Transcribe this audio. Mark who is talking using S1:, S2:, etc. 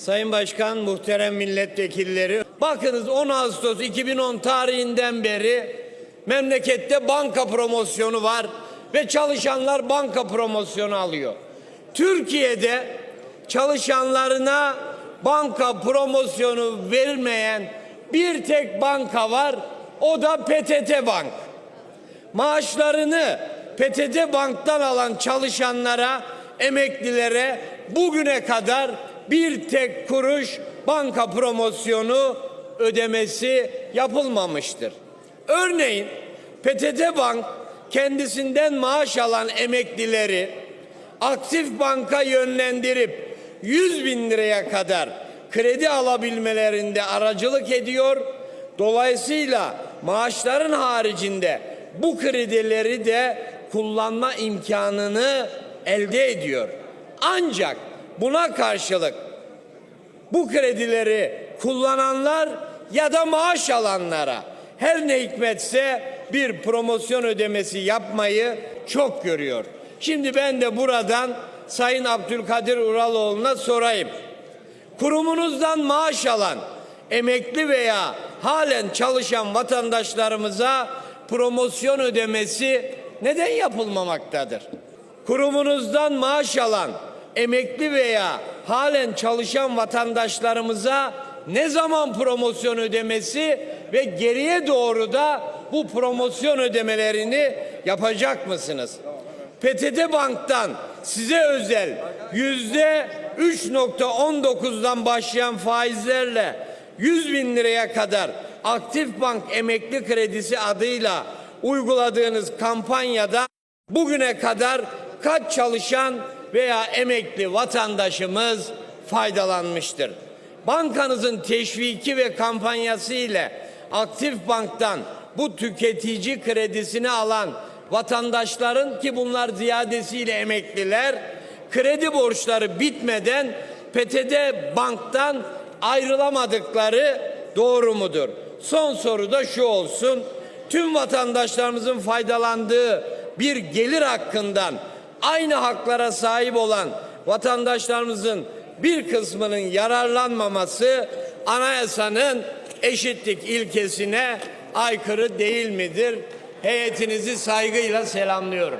S1: Sayın Başkan, muhterem milletvekilleri. Bakınız 10 Ağustos 2010 tarihinden beri memlekette banka promosyonu var ve çalışanlar banka promosyonu alıyor. Türkiye'de çalışanlarına banka promosyonu vermeyen bir tek banka var. O da PTT Bank. Maaşlarını PTT Bank'tan alan çalışanlara, emeklilere bugüne kadar bir tek kuruş banka promosyonu ödemesi yapılmamıştır. Örneğin PTT Bank kendisinden maaş alan emeklileri aktif banka yönlendirip 100 bin liraya kadar kredi alabilmelerinde aracılık ediyor. Dolayısıyla maaşların haricinde bu kredileri de kullanma imkanını elde ediyor. Ancak buna karşılık bu kredileri kullananlar ya da maaş alanlara her ne hikmetse bir promosyon ödemesi yapmayı çok görüyor. Şimdi ben de buradan Sayın Abdülkadir Uraloğlu'na sorayım. Kurumunuzdan maaş alan emekli veya halen çalışan vatandaşlarımıza promosyon ödemesi neden yapılmamaktadır? Kurumunuzdan maaş alan emekli veya halen çalışan vatandaşlarımıza ne zaman promosyon ödemesi ve geriye doğru da bu promosyon ödemelerini yapacak mısınız? PTT Bank'tan size özel yüzde 3.19'dan başlayan faizlerle 100 bin liraya kadar Aktif Bank emekli kredisi adıyla uyguladığınız kampanyada bugüne kadar kaç çalışan veya emekli vatandaşımız faydalanmıştır? Bankanızın teşviki ve kampanyası ile Aktif Bank'tan bu tüketici kredisini alan vatandaşların ki bunlar ziyadesiyle emekliler kredi borçları bitmeden PTT Bank'tan ayrılamadıkları doğru mudur? Son soru da şu olsun. Tüm vatandaşlarımızın faydalandığı bir gelir hakkından aynı haklara sahip olan vatandaşlarımızın bir kısmının yararlanmaması anayasanın eşitlik ilkesine aykırı değil midir? Heyetinizi saygıyla selamlıyorum.